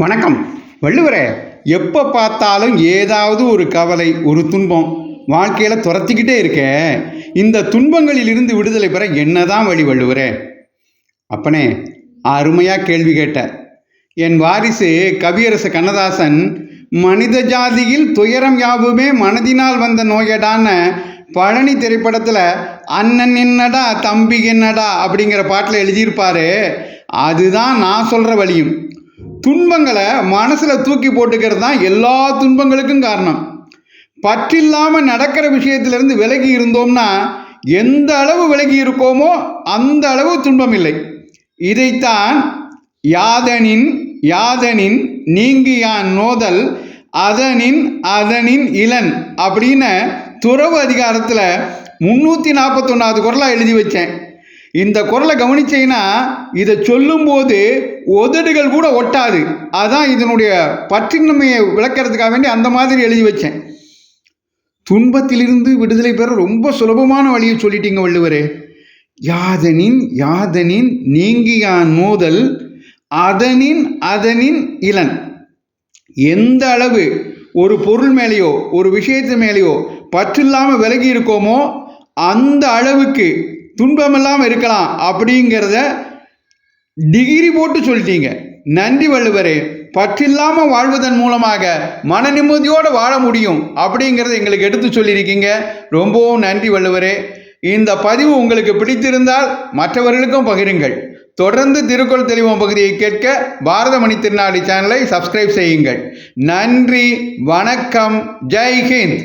வணக்கம். வள்ளுவரே எப்போ பார்த்தாலும் ஏதாவது ஒரு கவலை ஒரு துன்பம் வாழ்க்கையில் துரத்திக்கிட்டே இருக்க. இந்த துன்பங்களிலிருந்து விடுதலை பெற என்னதான் வழி வள்ளுவரே? அப்பனே அருமையாக கேள்வி கேட்ட. என் வாரிசு கவியரசு கண்ணதாசன் மனித ஜாதியில் துயரம் யாவுமே மனதினால் வந்த நோயடான பழனி திரைப்படத்தில் அண்ணன் என்னடா தம்பி என்னடா அப்படிங்கிற பாட்டில் எழுதியிருப்பாரு. அதுதான் நான் சொல்கிற வழியும். துன்பங்களை மனசில் தூக்கி போட்டுக்கிறது தான் எல்லா துன்பங்களுக்கும் காரணம். பற்றில்லாமல் நடக்கிற விஷயத்திலிருந்து விலகி இருந்தோம்னா எந்த அளவு விலகி இருக்கோமோ அந்த அளவு துன்பம் இல்லை. இதைத்தான் யாதனின் யாதனின் நீங்கியான் நோதல் அதனின் அதனின் இளன் அப்படின்னு துறவு அதிகாரத்தில் முன்னூற்றி நாற்பத்தொன்னாவது குரலாக எழுதி வச்சேன். இந்த குரலை கவனிச்சீங்கன்னா இதை சொல்லும்போது உதடுகள் கூட ஒட்டாது. அதான் இதனுடைய பற்றின்மையை விளக்கிறதுக்காக வேண்டி அந்த மாதிரி எழுதி வச்சேன். துன்பத்திலிருந்து விடுதலை பெற ரொம்ப சுலபமான வழியை சொல்லிட்டீங்க வள்ளுவரே. யாதனின் யாதனின் நீங்கியான் மோதல் அதனின் அதனின் இளன் எந்த அளவு ஒரு பொருள் மேலேயோ ஒரு விஷயத்து மேலேயோ பற்றில்லாமல் விலகி இருக்கோமோ அந்த அளவுக்கு துன்பமெல்லாம் இருக்கலாம் அப்படிங்கிறத டிகிரி போட்டு சொல்லிட்டீங்க. நன்றி வள்ளுவரே பற்றில்லாமல் வாழ்வதன் மூலமாக மன நிம்மதியோடு வாழ முடியும் அப்படிங்கிறத எங்களுக்கு எடுத்து சொல்லியிருக்கீங்க. ரொம்பவும் நன்றி வள்ளுவரே. இந்த பதிவு உங்களுக்கு பிடித்திருந்தால் மற்றவர்களுக்கும் பகிருங்கள். தொடர்ந்து திருக்குறள் தெளிவம் பகுதியை கேட்க பாரதமணி திருநாளி சேனலை சப்ஸ்கிரைப் செய்யுங்கள். நன்றி வணக்கம் ஜெய்ஹிந்த்